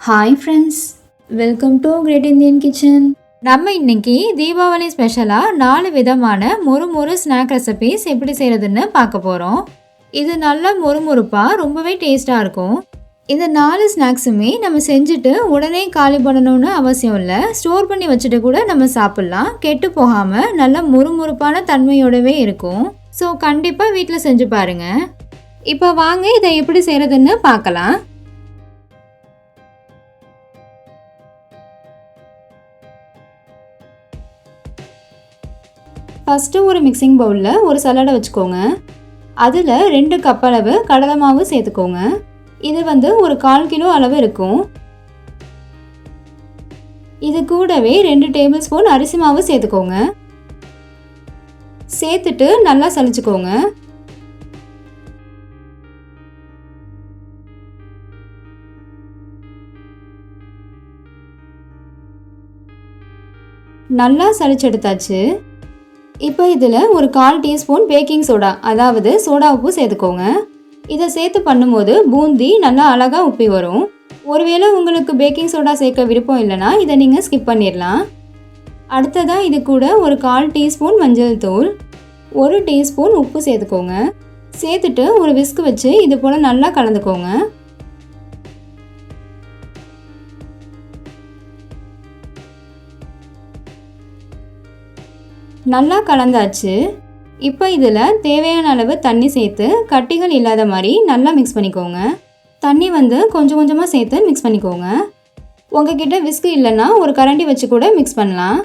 Hi friends welcome to great Indian kitchen நம்ம இன்னைக்கு தீபாவளி ஸ்பெஷலாக நாலு விதமான மொறு மொறு ஸ்நாக் ரெசிபீஸ் எப்படி செய்கிறதுன்னு பார்க்க போகிறோம் இது நல்ல மொறுமொறுப்பாக ரொம்பவே டேஸ்ட்டாக இருக்கும். இந்த நாலு ஸ்நாக்ஸுமே நம்ம செஞ்சுட்டு உடனே காலி பண்ணணும்னு அவசியம் இல்லை. ஸ்டோர் பண்ணி வச்சுட்டு கூட நம்ம சாப்பிட்லாம். கெட்டு போகாமல் நல்ல முறுமுறுப்பான தன்மையோடவே இருக்கும். ஸோ கண்டிப்பாக வீட்டில் செஞ்சு பாருங்கள் இப்போ வாங்க இதை எப்படி செய்கிறதுன்னு பார்க்கலாம். ஃபஸ்ட்டு ஒரு மிக்சிங் பவுலில் ஒரு சலாடை வச்சுக்கோங்க. அதில் ரெண்டு கப் அளவு கடலை மாவு சேர்த்துக்கோங்க. இது வந்து ஒரு கால் கிலோ அளவு இருக்கும். இது கூடவே ரெண்டு டேபிள் ஸ்பூன் அரிசி மாவு சேர்த்துக்கோங்க. சேர்த்துட்டு நல்லா சலிச்சுக்கோங்க நல்லா சளிச்செடுத்தாச்சு. இப்போ இதில் ஒரு கால் டீஸ்பூன் பேக்கிங் சோடா அதாவது சோடா உப்பு சேர்த்துக்கோங்க. இதை சேர்த்து பண்ணும்போது பூந்தி நல்லா அழகாக உப்பி வரும். ஒருவேளை உங்களுக்கு பேக்கிங் சோடா சேர்க்க விருப்பம் இல்லைன்னா இதை நீங்கள் ஸ்கிப் பண்ணிடலாம். அடுத்ததாக இது கூட ஒரு கால் டீஸ்பூன் மஞ்சள் தூள் ஒரு டீஸ்பூன் உப்பு சேர்த்துக்கோங்க. சேர்த்துட்டு ஒரு விஸ்க் வச்சு இது போல் நல்லா கலந்துக்கோங்க. நல்லா கலந்தாச்சு. இப்போ இதில் தேவையான அளவு தண்ணி சேர்த்து கட்டிகள் இல்லாத மாதிரி நல்லா மிக்ஸ் பண்ணிக்கோங்க. தண்ணி வந்து கொஞ்சம் கொஞ்சமாக சேர்த்து மிக்ஸ் பண்ணிக்கோங்க. உங்ககிட்ட விஸ்கு இல்லைன்னா ஒரு கரண்டி வச்சு கூட மிக்ஸ் பண்ணலாம்.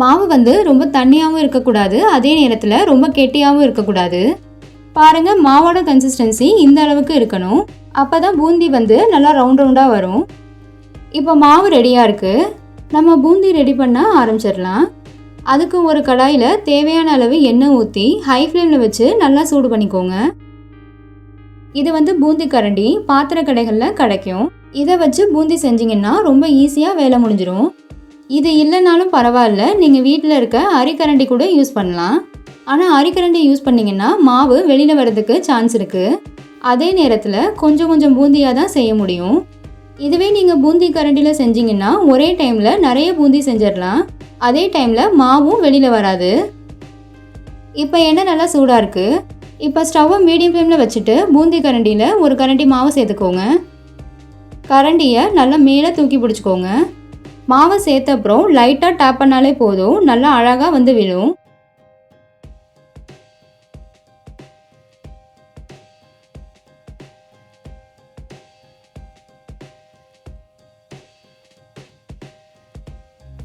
மாவு வந்து ரொம்ப தண்ணியாகவும் இருக்கக்கூடாது அதே நேரத்தில் ரொம்ப கெட்டியாகவும் இருக்கக்கூடாது. பாருங்கள் மாவோட கன்சிஸ்டன்சி இந்த அளவுக்கு இருக்கணும். அப்போ தான் பூந்தி வந்து நல்லா ரவுண்ட் ரவுண்டாக வரும். இப்போ மாவு ரெடியாக இருக்குது நம்ம பூந்தி ரெடி பண்ண ஆரம்பிச்சிடலாம். அதுக்கு ஒரு கடாயில் தேவையான அளவு எண்ணெய் ஊற்றி ஹை ஃப்ளேமில் வச்சு நல்லா சூடு பண்ணிக்கோங்க. இது வந்து பூந்தி கரண்டி பாத்திர கடைகளில் கிடைக்கும். இதை வச்சு பூந்தி செஞ்சிங்கன்னா ரொம்ப ஈஸியாக வேலை முடிஞ்சிடும் இது இல்லைனாலும் பரவாயில்ல. நீங்கள் வீட்டில் இருக்க அரிக்கரண்டி கூட யூஸ் பண்ணலாம். ஆனால் அரிக்கரண்டி யூஸ் பண்ணிங்கன்னா மாவு வெளியில் வர்றதுக்கு சான்ஸ் இருக்குது அதே நேரத்தில் கொஞ்சம் கொஞ்சம் பூந்தியாக தான் செய்ய முடியும். இதுவே நீங்கள் பூந்தி கரண்டியில் செஞ்சீங்கன்னா ஒரே டைமில் நிறைய பூந்தி செஞ்சிடலாம். அதே டைமில் மாவும் வெளியில் வராது. இப்போ எண்ணெய் நல்லா சூடாக இருக்குது இப்போ ஸ்டவ்வை மீடியம் ஃப்ளேமில் வச்சுட்டு பூந்தி கரண்டியில் ஒரு கரண்டி மாவு சேர்த்துக்கோங்க. கரண்டியை நல்லா மேலே தூக்கி பிடிச்சிக்கோங்க. மாவை சேர்த்த அப்புறம் லைட்டாக டேப் பண்ணாலே போதும். நல்லா அழகாக வந்து விழும்.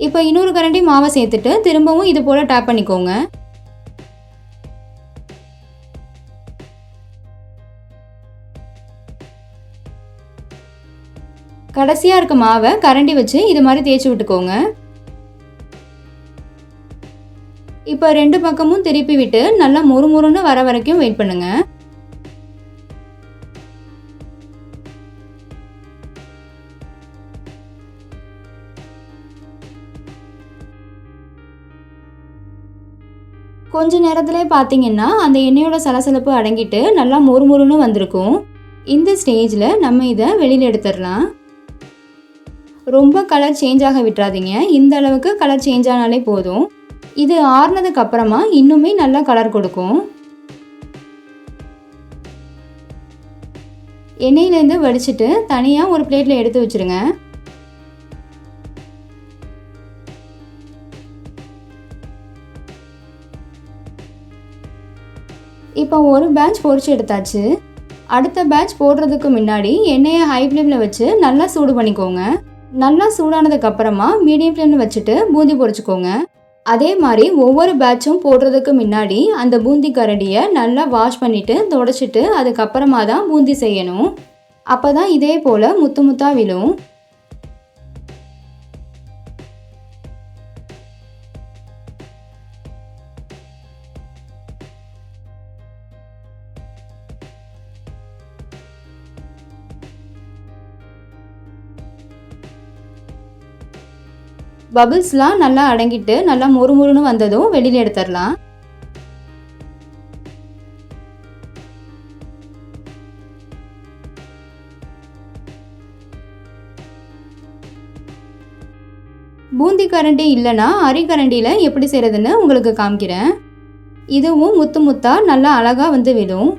இப்போ இன்னொரு கரண்டி மாவை சேர்த்துட்டு திரும்பவும் இது போல் டேப் பண்ணிக்கோங்க. கடைசியாக இருக்க மாவை கரண்டி வச்சு இது மாதிரி தேய்ச்சி விட்டுக்கோங்க. இப்போ ரெண்டு பக்கமும் திருப்பி விட்டு நல்லா முறுமுறுன்னு வர வரைக்கும் வெயிட் பண்ணுங்க. கொஞ்ச நேரத்திலே பார்த்தீங்கன்னா அந்த எண்ணெயோட சலசலப்பு அடங்கிட்டு நல்லா மொறுமொறுன்னு வந்திருக்கும். இந்த ஸ்டேஜில் நம்ம இதை வெளியில் எடுத்துடலாம். ரொம்ப கலர் சேஞ்ச் ஆக விட்டுறாதீங்க. இந்த அளவுக்கு கலர் சேஞ்ச் ஆனாலே போதும். இது ஆறுனதுக்கு அப்புறமா இன்னுமே நல்லா கலர் கொடுக்கும். எண்ணெயிலேருந்து வடிச்சிட்டு தனியாக ஒரு பிளேட்டில் எடுத்து வச்சுருங்க. இப்போ ஒரு பேட்ச் பொறிச்சு எடுத்தாச்சு. அடுத்த பேட்ச் போடுறதுக்கு முன்னாடி எண்ணெயை ஹை ஃப்ளேமில் வச்சு நல்லா சூடு பண்ணிக்கோங்க. நல்லா சூடானதுக்கு அப்புறமா மீடியம் ஃப்ளேமில் வச்சுட்டு பூந்தி பொரிச்சுக்கோங்க. அதே மாதிரி ஒவ்வொரு பேட்சும் போடுறதுக்கு முன்னாடி அந்த பூந்தி கரடியை நல்லா வாஷ் பண்ணிவிட்டு தொடச்சிட்டு அதுக்கப்புறமா தான் பூந்தி செய்யணும். அப்போ தான் இதே போல் முத்து முத்தாக விழும். பபிள்ஸ்லாம் நல்லா அடங்கிட்டு நல்லா மொறுமொறுன்னு வந்ததும் வெளியில் எடுத்துடலாம். பூந்தி கரண்டி இல்லைன்னா அரிக்கரண்டியில் எப்படி செய்கிறதுன்னு உங்களுக்கு காமிக்கிறேன். இதுவும் முத்து முத்தா நல்லா அழகாக வந்து விடும்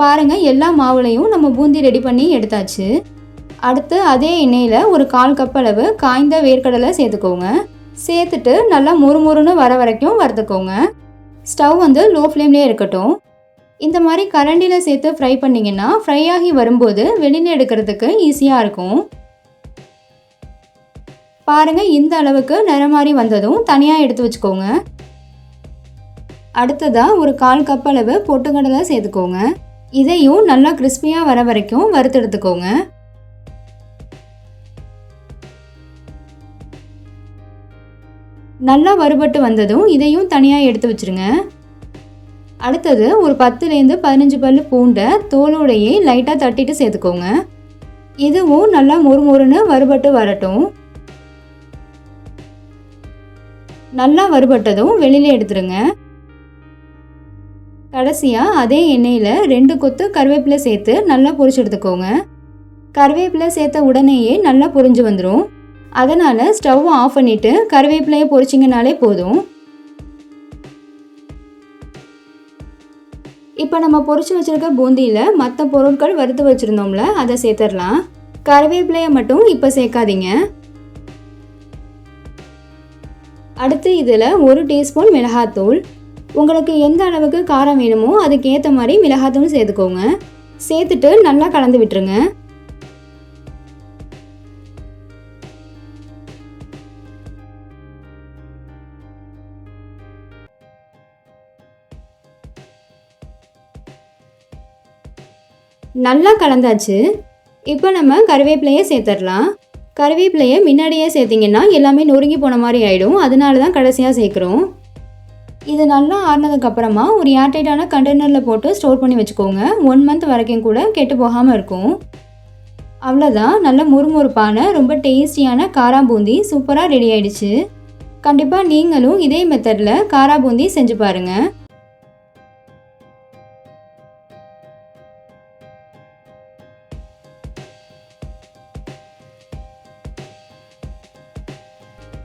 பாருங்கள் எல்லா மாவுலையும் நம்ம பூந்தி ரெடி பண்ணி எடுத்தாச்சு. அடுத்து அதே எண்ணெயில் ஒரு கால் கப் அளவு காய்ந்த வேர்க்கடலை சேர்த்துக்கோங்க. சேர்த்துட்டு நல்லா முறுமுறுன்னு வர வரைக்கும் வறுத்துக்கோங்க. ஸ்டவ் வந்து லோ ஃப்ளேம்லேயே இருக்கட்டும். இந்த மாதிரி கரண்டியில் சேர்த்து ஃப்ரை பண்ணிங்கன்னா ஃப்ரை ஆகி வரும்போது வெளியில் எடுக்கிறதுக்கு ஈஸியாக இருக்கும். பாருங்கள் இந்த அளவுக்கு நிறம் மாதிரி வந்ததும் தனியாக எடுத்து வச்சுக்கோங்க. அடுத்ததாக ஒரு கால் கப் அளவு பொட்டுக்கடலை சேர்த்துக்கோங்க. இதையும் நல்லா கிறிஸ்பியாக வர வரைக்கும் வறுத்தெடுத்துக்கோங்க. நல்லா வறுபட்டு வந்ததும் இதையும் தனியாக எடுத்து வச்சுருங்க. அடுத்தது ஒரு பத்துலேருந்து பதினஞ்சு பல் பூண்டை தோலோடையே லைட்டாக தட்டிட்டு சேர்த்துக்கோங்க. இதுவும் நல்லா மொறு மொறுன்னு வறுபட்டு வரட்டும். நல்லா வறுபட்டதும் வெளியில் எடுத்துருங்க. கடைசியாக அதே எண்ணெயில் ரெண்டு கொத்து கருவேப்பிலை சேர்த்து நல்லா பொரிச்சு எடுத்துக்கோங்க. கருவேப்பிலை சேர்த்த உடனேயே நல்லா பொரிஞ்சு வந்துடும் அதனால் ஸ்டவ் ஆஃப் பண்ணிவிட்டு கருவேப்பிலையை பொரிச்சிங்கனாலே போதும். இப்போ நம்ம பொரிச்சு வச்சுருக்க பூந்தியில் மற்ற பொருட்கள் வறுத்து வச்சுருந்தோம்ல அதை சேர்த்துடலாம். கருவேப்பிலையை மட்டும் இப்போ சேர்க்காதீங்க. அடுத்து இதில் ஒரு டீஸ்பூன் மிளகாத்தூள் உங்களுக்கு எந்த அளவுக்கு காரம் வேணுமோ அதுக்கேற்ற மாதிரி மிளகாத்தூள் சேர்த்துக்கோங்க. சேர்த்துட்டு நல்லா கலந்து விட்டுருங்க. நல்லா கலந்தாச்சு. இப்போ நம்ம கருவேப்பிலையை சேர்த்துடலாம் கருவேப்பிலையை முன்னாடியே சேர்த்திங்கன்னா எல்லாமே நொறுங்கி போன மாதிரி ஆகிடும் அதனால தான் கடைசியாக சேர்க்குறோம். இது நல்லா ஆறினதுக்கப்புறமா ஒரு ஏர்டைட்டான கண்டெய்னரில் போட்டு ஸ்டோர் பண்ணி வச்சுக்கோங்க. ஒன் மந்த் வரைக்கும் கூட கெட்டு போகாமல் இருக்கும். அவ்வளோதான் நல்ல முறுமுறுப்பான ரொம்ப டேஸ்டியான காராபூந்தி சூப்பராக ரெடி ஆயிடுச்சு. கண்டிப்பாக நீங்களும் இதே மெத்தடில் காரா பூந்தி செஞ்சு பாருங்கள்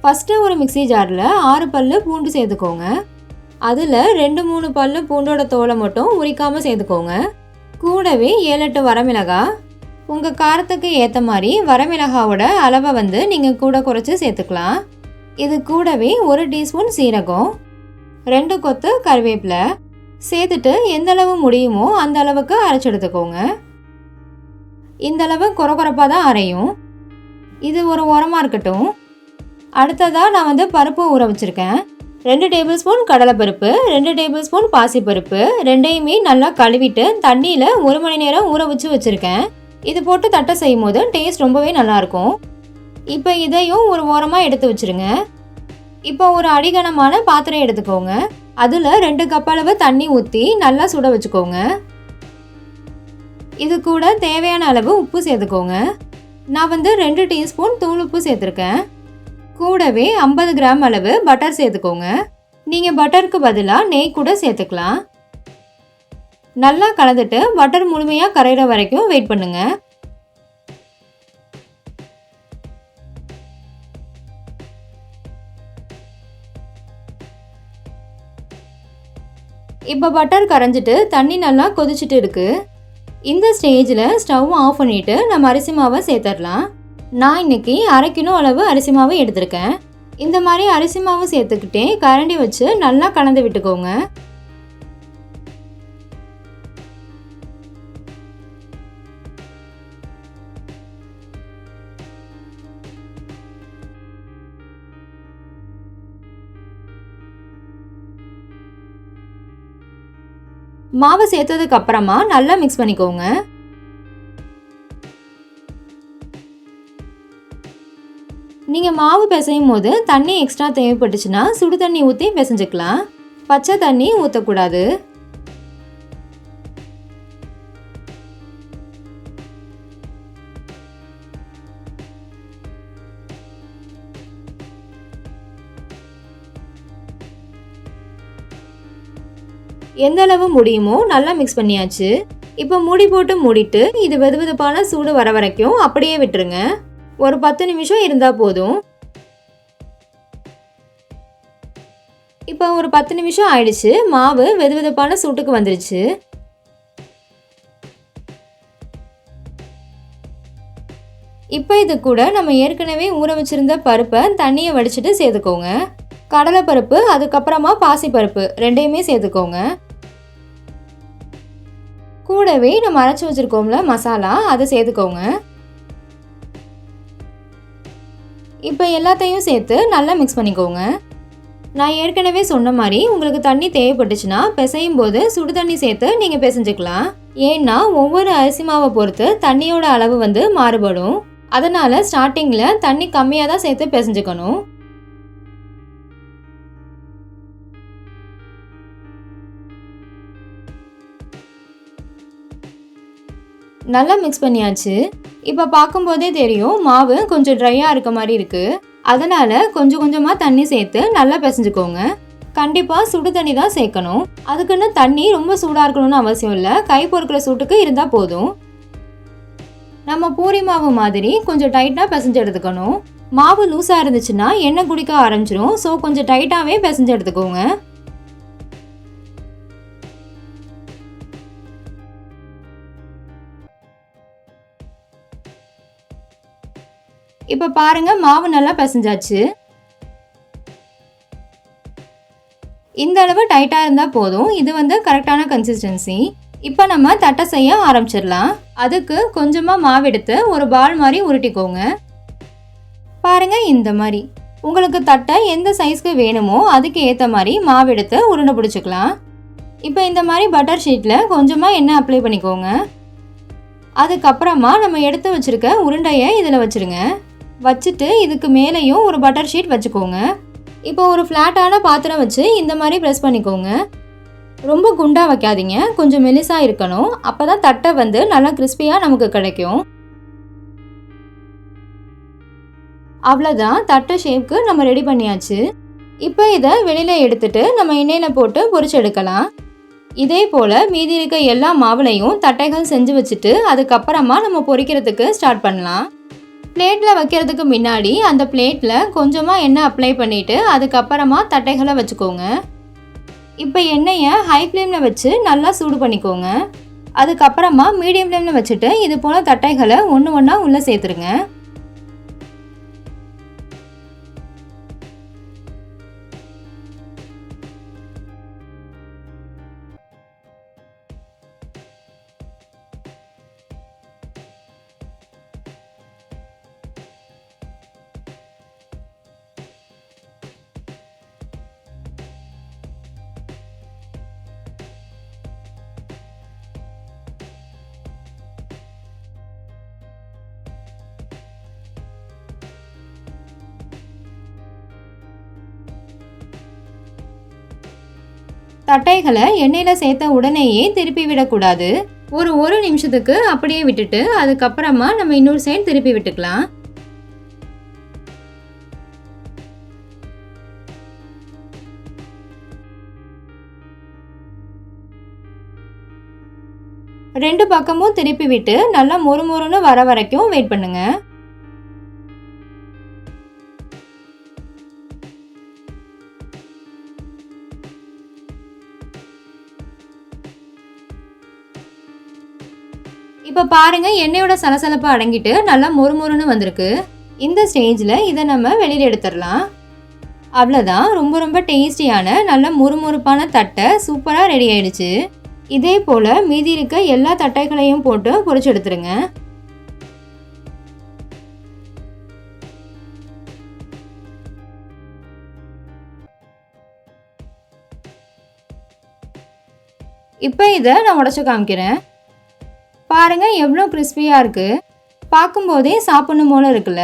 ஃபஸ்ட்டு ஒரு மிக்சி ஜாரில் ஆறு பல்லு பூண்டு சேர்த்துக்கோங்க. அதில் ரெண்டு மூணு பல்லு பூண்டோட தோலை மட்டும் உரிக்காமல் சேர்த்துக்கோங்க. கூடவே ஏழு எட்டு வரமிளகா. உங்கள் காரத்துக்கு ஏற்ற மாதிரி வரமிளகாவோட அளவை வந்து நீங்கள் கூட குறைச்சி சேர்த்துக்கலாம். இது கூடவே ஒரு டீஸ்பூன் சீரகம் ரெண்டு கொத்து கருவேப்பிலை. சேர்த்துட்டு எந்த அளவு முடியுமோ அந்த அளவுக்கு அரைச்சி எடுத்துக்கோங்க. இந்த அளவு குறகுறப்பாக தான் அரையும். இது ஒரு உரமாக இருக்கட்டும். அடுத்ததாக நான் வந்து பருப்பு ஊற வச்சுருக்கேன். ரெண்டு டேபிள் ஸ்பூன் கடலைப்பருப்பு ரெண்டு டேபிள் ஸ்பூன் பாசிப்பருப்பு ரெண்டையுமே நல்லா கழுவிட்டு தண்ணியில் ஒரு மணி நேரம் ஊற வச்சு வச்சுருக்கேன். இது போட்டு தட்டை செய்யும் போது டேஸ்ட் ரொம்பவே நல்லாயிருக்கும். இப்போ இதையும் ஒரு ஓரமாக எடுத்து வச்சுருங்க. இப்போ ஒரு அடிகனமான பாத்திரம் எடுத்துக்கோங்க. அதில் ரெண்டு கப் அளவு தண்ணி ஊற்றி நல்லா சுட வச்சுக்கோங்க. இது கூட தேவையான அளவு உப்பு சேர்த்துக்கோங்க. நான் வந்து ரெண்டு டீஸ்பூன் தூள் உப்பு சேர்த்துருக்கேன். கூடவே ஐம்பது கிராம் அளவு பட்டர் சேர்த்துக்கோங்க. நீங்கள் பட்டருக்கு பதிலாக நெய் கூட சேர்த்துக்கலாம். நல்லா கலந்துட்டு பட்டர் முழுமையாக கரையிற வரைக்கும் வெயிட் பண்ணுங்க. இப்போ பட்டர் கரைஞ்சிட்டு தண்ணி நல்லா கொதிச்சுட்டு இருக்கு. இந்த ஸ்டேஜில் ஸ்டவ் ஆஃப் பண்ணிட்டு நம்ம அரிசி மாவை சேர்த்துடலாம் நான் இன்னைக்கு அரை கிலோ அளவு அரிசி மாவு எடுத்திருக்கேன். இந்த மாதிரி அரிசி மாவு சேர்த்துக்கிட்டே கரண்டி வச்சு நல்லா கலந்து விட்டுக்கோங்க. மாவு சேர்த்ததுக்கு அப்புறமா நல்லா மிக்ஸ் பண்ணிக்கோங்க. நீங்கள் மாவு பிசையும் போது தண்ணி எக்ஸ்ட்ரா தேவைப்பட்டுச்சுன்னா சுடு தண்ணி ஊற்றி பிசைஞ்சுக்கலாம். பச்சை தண்ணி ஊற்றக்கூடாது எந்த அளவு முடியுமோ நல்லா மிக்ஸ் பண்ணியாச்சு. இப்போ மூடி போட்டு மூடிட்டு இது வெது வெதுப்பான சூடு வர வரைக்கும் அப்படியே விட்டுருங்க. ஒரு பத்து நிமிஷம் இருந்தால் போதும். இப்போ ஒரு பத்து நிமிஷம் ஆயிடுச்சு. மாவு வெது வெதுப்பான சூட்டுக்கு வந்துருச்சு. இப்போ இது கூட நம்ம ஏற்கனவே ஊற வச்சிருந்த பருப்பை தண்ணியை வடிச்சிட்டு சேர்த்துக்கோங்க. கடலைப்பருப்பு அதுக்கப்புறமா பாசிப்பருப்பு ரெண்டையுமே சேர்த்துக்கோங்க. கூடவே நம்ம அரைச்சி வச்சுருக்கோம்ல மசாலா அதை சேர்த்துக்கோங்க. இப்போ எல்லாத்தையும் சேர்த்து நல்லா மிக்ஸ் பண்ணிக்கோங்க. நான் ஏற்கனவே சொன்ன மாதிரி உங்களுக்கு தண்ணி தேவைப்பட்டுச்சுன்னா பிசையும் போது சுடு தண்ணி சேர்த்து நீங்கள் பிசைஞ்சுக்கலாம். ஏன்னா ஒவ்வொரு அரிசி மாவை பொறுத்து தண்ணியோட அளவு வந்து மாறுபடும். அதனால் ஸ்டார்டிங்கில் தண்ணி கம்மியாக தான் சேர்த்து பிசைஞ்சுக்கணும். நல்லா மிக்ஸ் பண்ணியாச்சு. இப்போ பார்க்கும்போதே தெரியும் மாவு கொஞ்சம் ட்ரையாக இருக்க மாதிரி இருக்குது அதனால் கொஞ்சம் கொஞ்சமாக தண்ணி சேர்த்து நல்லா பிசைஞ்சுக்கோங்க. கண்டிப்பாக சுடு தண்ணி தான் சேர்க்கணும். அதுக்குன்னு தண்ணி ரொம்ப சூடாக இருக்கணும்னு அவசியம் இல்லை. கை பொறுக்கிற சூட்டுக்கு இருந்தால் போதும். நம்ம பூரி மாவு மாதிரி கொஞ்சம் டைட்டாக பிசைஞ்சு எடுத்துக்கணும். மாவு லூஸாக இருந்துச்சுன்னா எண்ணெய் குடிக்க ஆரம்பிச்சிடும் ஸோ கொஞ்சம் டைட்டாகவே பிசைஞ்சு எடுத்துக்கோங்க. இப்போ பாருங்கள் மாவு நல்லா பிசைஞ்சாச்சு. இந்த அளவு டைட்டாக இருந்தால் போதும். இது வந்து கரெக்டான கன்சிஸ்டன்சி இப்போ நம்ம தட்டை செய்ய ஆரம்பிச்சிடலாம். அதுக்கு கொஞ்சமாக மாவு எடுத்து ஒரு பால் மாதிரி உருட்டிக்கோங்க. பாருங்க இந்த மாதிரி. உங்களுக்கு தட்டை எந்த சைஸ்க்கு வேணுமோ அதுக்கு ஏற்ற மாதிரி மாவு எடுத்து உருண்டை பிடிச்சிக்கலாம். இப்போ இந்த மாதிரி பட்டர் ஷீட்டில் கொஞ்சமாக எண்ணெய் அப்ளை பண்ணிக்கோங்க. அதுக்கப்புறமா நம்ம எடுத்து வச்சுருக்க உருண்டையை இதில் வச்சுருங்க. வச்சுட்டு இதுக்கு மேலேயும் ஒரு பட்டர் ஷீட் வச்சுக்கோங்க. இப்போ ஒரு ஃப்ளாட்டான பாத்திரம் வச்சு இந்த மாதிரி ப்ரெஸ் பண்ணிக்கோங்க. ரொம்ப குண்டாக வைக்காதீங்க. கொஞ்சம் மெலிசாக இருக்கணும். அப்போ தான் தட்டை வந்து நல்லா கிறிஸ்பியாக நமக்கு கிடைக்கும். அவ்வளோதான் தட்டை ஷேப்க்கு நம்ம ரெடி பண்ணியாச்சு. இப்போ இதை வெளியில் எடுத்துட்டு நம்ம எண்ணெயில் போட்டு பொரிச்சு எடுக்கலாம். இதே போல் மீதி இருக்க எல்லா மாவுலையும் தட்டைகள் செஞ்சு வச்சுட்டு அதுக்கப்புறமா நம்ம பொரிக்கிறதுக்கு ஸ்டார்ட் பண்ணலாம். பிளேட்டில் வைக்கிறதுக்கு முன்னாடி அந்த பிளேட்டில் கொஞ்சமாக எண்ணெய் அப்ளை பண்ணிவிட்டு அதுக்கப்புறமா தட்டைகளை வச்சுக்கோங்க. இப்போ எண்ணெயை ஹை ஃப்ளேமில் வச்சு நல்லா சூடு பண்ணிக்கோங்க. அதுக்கப்புறமா மீடியம் ஃப்ளேமில் வச்சுட்டு இது போல் தட்டைகளை ஒன்று ஒன்றா உள்ளே சேர்த்துருங்க. தட்டைகளை எண்ணெயில் சேர்த்த உடனேயே திருப்பி விடக்கூடாது. ஒரு ஒரு நிமிஷத்துக்கு அப்படியே விட்டுட்டு அதுக்கப்புறமா நம்ம இன்னொரு சைடு திருப்பி விட்டுக்கலாம். ரெண்டு பக்கமும் திருப்பி விட்டு நல்லா மொறு மொறுன்னு வர வரைக்கும் வெயிட் பண்ணுங்கள் இப்போ பாருங்க எண்ணெயோட சலசலப்பு அடங்கிட்டு நல்லா மொறுமொறுன்னு வந்திருக்கு. இந்த ஸ்டேஜில் இதை நம்ம வெளியில் எடுத்துடலாம். அவ்வளோதான் ரொம்ப ரொம்ப டேஸ்டியான நல்ல முறுமுறுப்பான தட்டை சூப்பராக ரெடி ஆயிடுச்சு. இதே போல் மீதி இருக்க எல்லா தட்டைகளையும் போட்டு பொறிச்சு எடுத்துருங்க. இப்போ இதை நான் உடச்சி காமிக்கிறேன். பாருங்க எவ்வளோ கிறிஸ்பியாக இருக்குது பார்க்கும்போதே சாப்பிடணும் போல இருக்குல்ல.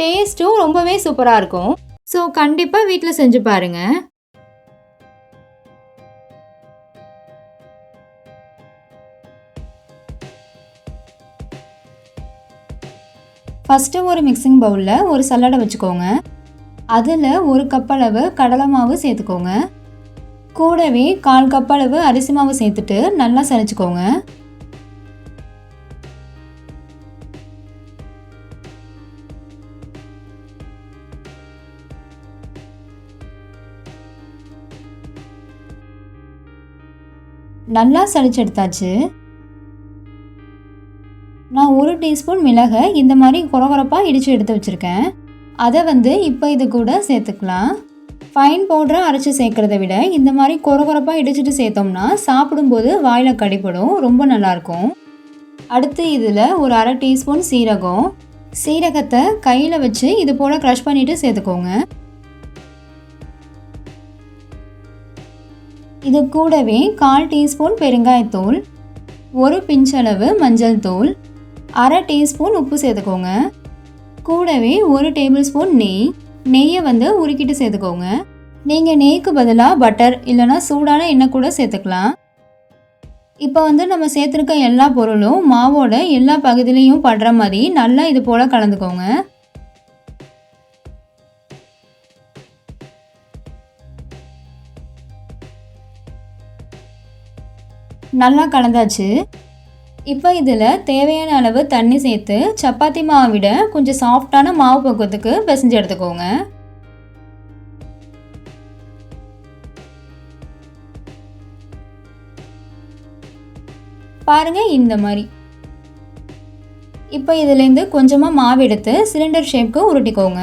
டேஸ்ட்டும் ரொம்பவே சூப்பராக இருக்கும். ஸோ கண்டிப்பாக வீட்டில் செஞ்சு பாருங்க. ஃபஸ்ட்டு ஒரு மிக்சிங் பவுலில் ஒரு சல்லடை வச்சுக்கோங்க. அதில் ஒரு கப் அளவு கடலை மாவு சேர்த்துக்கோங்க. கூடவே கால் கப் அளவு அரிசி மாவு சேர்த்துட்டு நல்லா சரைச்சிக்கோங்க நல்லா சளிச்செடுத்தாச்சு. நான் ஒரு டீஸ்பூன் மிளகை இந்த மாதிரி குறகுறப்பாக இடித்து எடுத்து வச்சுருக்கேன். அதை வந்து இப்போ இது கூட சேர்த்துக்கலாம். ஃபைன் பவுடரை அரைச்சி சேர்க்குறத விட இந்த மாதிரி குறகுறப்பாக இடிச்சிட்டு சேர்த்தோம்னா சாப்பிடும்போது வாயில் கடிப்படும் ரொம்ப நல்லாயிருக்கும். அடுத்து இதில் ஒரு அரை டீஸ்பூன் சீரகம். சீரகத்தை கையில் வச்சு இது போல் க்ரஷ் பண்ணிவிட்டு சேர்த்துக்கோங்க. இது கூடவே கால் டீஸ்பூன் பெருங்காயத்தூள் ஒரு பிஞ்சளவு மஞ்சள் தூள் அரை டீஸ்பூன் உப்பு சேர்த்துக்கோங்க. கூடவே ஒரு டேபிள் ஸ்பூன் நெய். நெய்யை வந்து உருக்கிட்டு சேர்த்துக்கோங்க. நீங்கள் நெய்க்கு பதிலாக பட்டர் இல்லைனா சூடான எண்ணெய் கூட சேர்த்துக்கலாம். இப்போ வந்து நம்ம சேர்த்துருக்க எல்லா பொருளும் மாவோட எல்லா பகுதியிலையும் படுற மாதிரி நல்லா இது போல் கலந்துக்கோங்க. நல்லா கலந்தாச்சு. இப்போ இதில் தேவையான அளவு தண்ணி சேர்த்து சப்பாத்தி மாவை விட கொஞ்சம் சாஃப்டான மாவு பக்குவத்துக்கு பிசைஞ்சு எடுத்துக்கோங்க. பாருங்க இந்த மாதிரி. இப்போ இதுலேருந்து கொஞ்சமாக மாவு எடுத்து சிலிண்டர் ஷேப்க்கு உருட்டிக்கோங்க.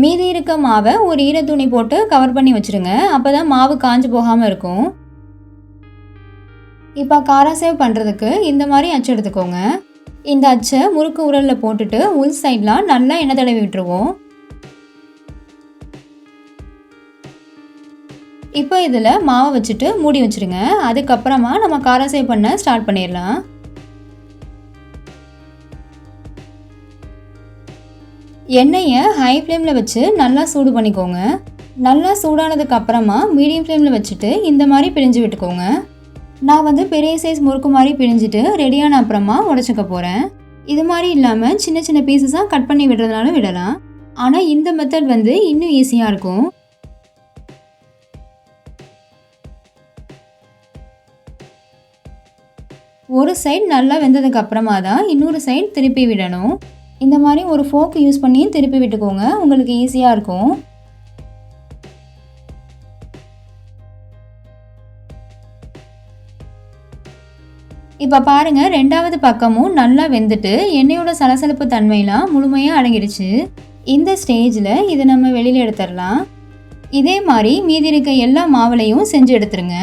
மீதி இருக்க மாவை ஒரு ஈரத்துணி போட்டு கவர் பண்ணி வச்சுருங்க. அப்போ தான் மாவு காஞ்சு போகாமல் இருக்கும். இப்போ காரா சேவ் பண்ணுறதுக்கு இந்த மாதிரி அச்சு எடுத்துக்கோங்க. இந்த அச்சை முறுக்கு உரலில் போட்டுட்டு உள் சைட்லாம் நல்லா எண்ணெய் தடவி விட்டுருவோம். இப்போ இதில் மாவை வச்சுட்டு மூடி வச்சுருங்க. அதுக்கப்புறமா நம்ம காரா சேவ் பண்ண ஸ்டார்ட் பண்ணிடலாம். எண்ணெயை ஹை ஃப்ளேமில் வச்சு நல்லா சூடு பண்ணிக்கோங்க. நல்லா சூடானதுக்கு அப்புறமா மீடியம் ஃப்ளேமில் வச்சுட்டு இந்த மாதிரி பிழிஞ்சு விட்டுக்கோங்க. நான் வந்து பெரிய சைஸ் முறுக்கு மாதிரி பிரிஞ்சுட்டு ரெடியான அப்புறமா உடச்சிக்க போகிறேன் இது மாதிரி இல்லாமல் சின்ன சின்ன பீசஸாக கட் பண்ணி விடுறதுனாலும் விடலாம். ஆனால் இந்த மெத்தட் வந்து இன்னும் ஈஸியாக இருக்கும். ஒரு சைடு நல்லா வெந்ததுக்கு அப்புறமா தான் இன்னொரு சைடு திருப்பி விடணும். இந்த மாதிரி ஒரு ஃபோக்கு யூஸ் பண்ணி திருப்பி விட்டுக்கோங்க. உங்களுக்கு ஈஸியாக இருக்கும். இப்போ பாருங்கள் ரெண்டாவது பக்கமும் நல்லா வெந்துட்டு எண்ணெயோட சலசலப்பு தன்மையெல்லாம் முழுமையாக அடங்கிடுச்சு. இந்த ஸ்டேஜில் இதை நம்ம வெளியில் எடுத்துடலாம். இதே மாதிரி மீதி இருக்க எல்லா மாவுலையும் செஞ்சு எடுத்துருங்க.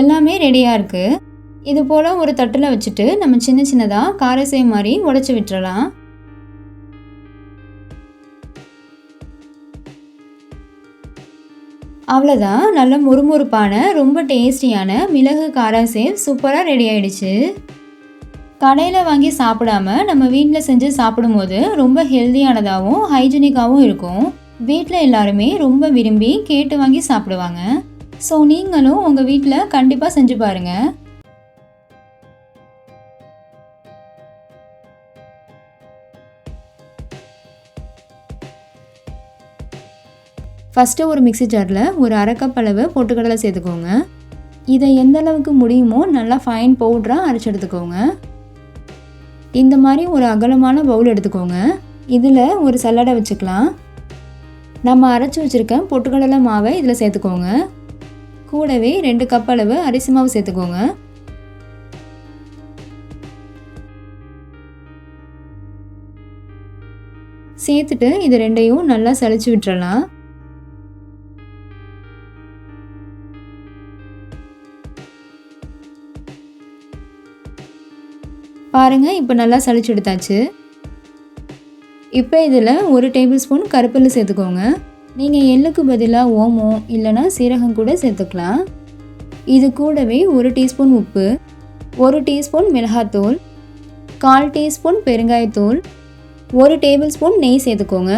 எல்லாமே ரெடியாக இருக்குது இது போல் ஒரு தட்டில் வச்சுட்டு நம்ம சின்ன சின்னதாக காரசை மாதிரி உடச்சி விட்டுறலாம். அவ்வளோதான் நல்ல முறுமுறுப்பான ரொம்ப டேஸ்டியான மிளகு காராசேவ் சூப்பராக ரெடி ஆயிடுச்சு. கடையில் வாங்கி சாப்பிடாம நம்ம வீட்டில் செஞ்சு சாப்பிடும்போது ரொம்ப ஹெல்த்தியானதாகவும் ஹைஜீனிக்காகவும் இருக்கும். வீட்டில் எல்லாருமே ரொம்ப விரும்பி கேட்டு வாங்கி சாப்பிடுவாங்க. ஸோ நீங்களும் உங்கள் வீட்டில் கண்டிப்பாக செஞ்சு பாருங்கள் ஃபஸ்ட்டு ஒரு மிக்சி ஜாரில் ஒரு அரை கப் அளவு பொட்டுக்கடலை சேர்த்துக்கோங்க. இதை எந்த அளவுக்கு முடியுமோ நல்லா ஃபைன் பவுட்ராக அரைச்சி எடுத்துக்கோங்க. இந்த மாதிரி ஒரு அகலமான பவுல் எடுத்துக்கோங்க. இதில் ஒரு சல்லடை வச்சுக்கலாம். நம்ம அரைச்சி வச்சுருக்க பொட்டுக்கடலை மாவை இதில் சேர்த்துக்கோங்க. கூடவே ரெண்டு கப் அளவு அரிசி மாவு சேர்த்துக்கோங்க. சேர்த்துட்டு இது ரெண்டையும் நல்லா சளிச்சு விட்டுறலாம். பாருங்கள் இப்போ நல்லா சளிச்சு எடுத்தாச்சு. இப்போ இதில் ஒரு டேபிள் ஸ்பூன் கருப்பில் சேர்த்துக்கோங்க. நீங்கள் எள்ளுக்கு பதிலாக ஓமம் இல்லைன்னா சீரகம் கூட சேர்த்துக்கலாம். இது கூடவே ஒரு டீஸ்பூன் உப்பு ஒரு டீஸ்பூன் மிளகாத்தூள் கால் டீஸ்பூன் பெருங்காயத்தூள் ஒரு டேபிள் ஸ்பூன் நெய் சேர்த்துக்கோங்க.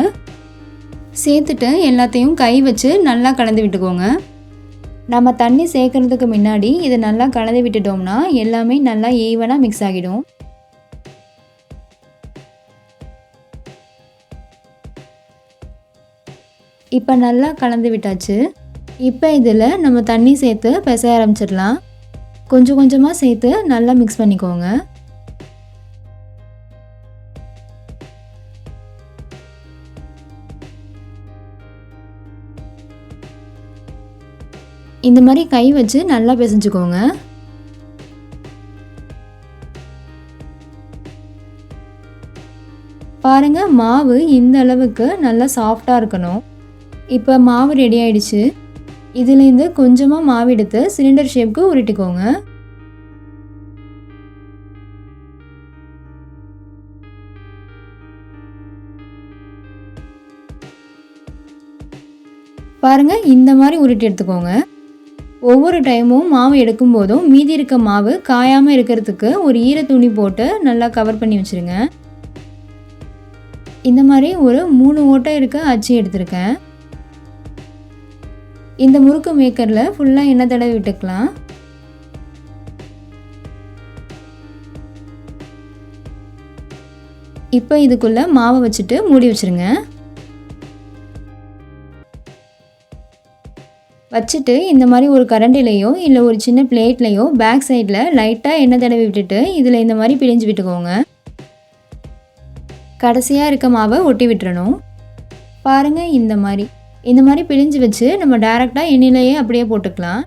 சேர்த்துட்டு எல்லாத்தையும் கை வச்சு நல்லா கலந்து விட்டுக்கோங்க. நம்ம தண்ணி சேர்க்கறதுக்கு முன்னாடி இதை நல்லா கலந்து விட்டுட்டோம்னா எல்லாமே நல்லா ஈவனாக மிக்ஸ் ஆகிடும். இப்போ நல்லா கலந்து விட்டாச்சு. இப்போ இதில் நம்ம தண்ணி சேர்த்து பிசைய ஆரம்பிச்சிடலாம். கொஞ்சம் கொஞ்சமாக சேர்த்து நல்லா மிக்ஸ் பண்ணிக்கோங்க. இந்த மாதிரி கை வச்சு நல்லா பிசைஞ்சுக்கோங்க. பாருங்க மாவு இந்த அளவுக்கு நல்லா சாஃப்டாக இருக்கணும். இப்போ மாவு ரெடி ஆயிடுச்சு. இதுலேருந்து கொஞ்சமாக மாவு எடுத்து சிலிண்டர் ஷேப்க்கு உருட்டிக்கோங்க. பாருங்க இந்த மாதிரி உருட்டி எடுத்துக்கோங்க. ஒவ்வொரு டைமும் மாவு எடுக்கும் போதும் மீதி இருக்க மாவு காயாமல் இருக்கிறதுக்கு ஒரு ஈர துணி போட்டு நல்லா கவர் பண்ணி வச்சுருங்க. இந்த மாதிரி ஒரு மூணு ஓட்டை இருக்க அச்சு எடுத்திருக்கேன். இந்த முறுக்கு மேக்கரில் ஃபுல்லாக எண்ணெய் தடவி விட்டுக்கலாம்? இப்போ இதுக்குள்ளே மாவை வச்சுட்டு மூடி வச்சுருங்க. வச்சுட்டு இந்த மாதிரி ஒரு கரண்டிலையோ இல்லை ஒரு சின்ன பிளேட்லேயோ பேக் சைடில் லைட்டாக எண்ணெய் தடவி விட்டுட்டு இதில் இந்த மாதிரி பிழிஞ்சு விட்டுக்கோங்க. கடைசியாக இருக்க மாவை ஒட்டி விட்டுறணும். பாருங்கள் இந்த மாதிரி. இந்த மாதிரி பிழிஞ்சு வச்சு நம்ம டேரெக்டாக எண்ணெயிலேயே அப்படியே போட்டுக்கலாம்.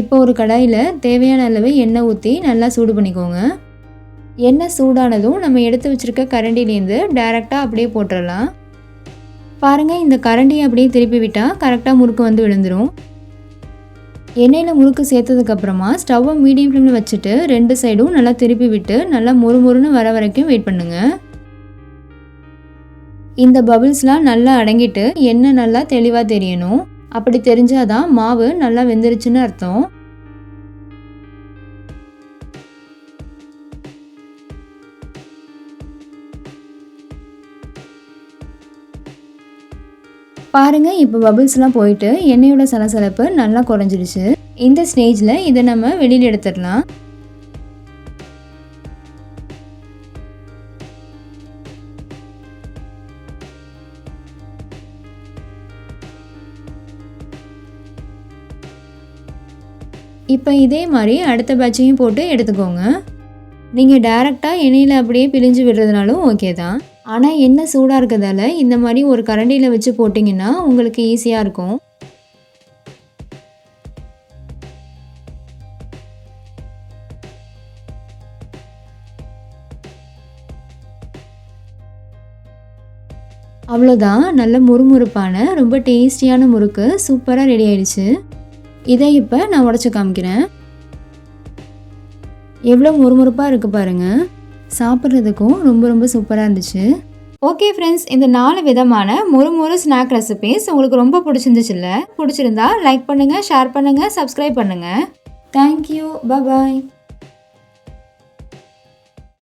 இப்போ ஒரு கடாயில் தேவையான அளவு எண்ணெய் ஊற்றி நல்லா சூடு பண்ணிக்கோங்க. எண்ணெய் சூடானதும் நம்ம எடுத்து வச்சுருக்க கரண்டிலேருந்து டேரெக்டாக அப்படியே போட்டுடலாம் பாருங்கள் இந்த கரண்டியை அப்படியே திருப்பி விட்டால் கரெக்டாக முறுக்கு வந்து விழுந்துடும் எண்ணெயில் முறுக்கு சேர்த்ததுக்கப்புறமா ஸ்டவ்வை மீடியம் ஃப்ளேமில் வச்சுட்டு ரெண்டு சைடும் நல்லா திருப்பி விட்டு நல்லா மொறு மொறுன்னு வர வரைக்கும் வெயிட் பண்ணுங்கள் இந்த பபிள்ஸ்லாம் நல்லா அடங்கிட்டு எண்ணெய் நல்லா தெளிவாக தெரியணும். அப்படி தெரிஞ்சாதான் மாவு நல்லா வெந்துருச்சுன்னு அர்த்தம். பாருங்க இப்போ பபிள்ஸ்லாம் போயிட்டு எண்ணெயோட சலசலப்பு நல்லா குறைஞ்சிருச்சு. இந்த ஸ்டேஜில் இதை நம்ம வெளியில் எடுத்துடலாம். இப்போ இதே மாதிரி அடுத்த பேட்சையும் போட்டு எடுத்துக்கோங்க. நீங்கள் டேரெக்டாக எண்ணெயில் அப்படியே பிழிஞ்சு விடுறதுனாலும் ஓகே தான். ஆனால் எண்ணெய் சூடாக இருக்கிறதால இந்த மாதிரி ஒரு கரண்டியில் வச்சு போட்டிங்கன்னா உங்களுக்கு ஈஸியாக இருக்கும். அவ்வளோதான் நல்ல முறுமுறுப்பான ரொம்ப டேஸ்டியான முறுக்கு சூப்பராக ரெடி ஆயிடுச்சு. இதை இப்போ நான் உடச்சி காமிக்கிறேன். எவ்வளோ முறுமுறுப்பாக இருக்குது பாருங்கள் சாப்பிட்றதுக்கும் ரொம்ப ரொம்ப சூப்பராக இருந்துச்சு. ஓகே ஃப்ரெண்ட்ஸ் இந்த நாலு விதமான மொறு மொறு ஸ்நாக் ரெசிபிஸ் உங்களுக்கு ரொம்ப பிடிச்சிருந்துச்சுல்ல? பிடிச்சிருந்தா லைக் பண்ணுங்கள் ஷேர் பண்ணுங்கள் சப்ஸ்கிரைப் பண்ணுங்கள் தேங்க்யூ பாய்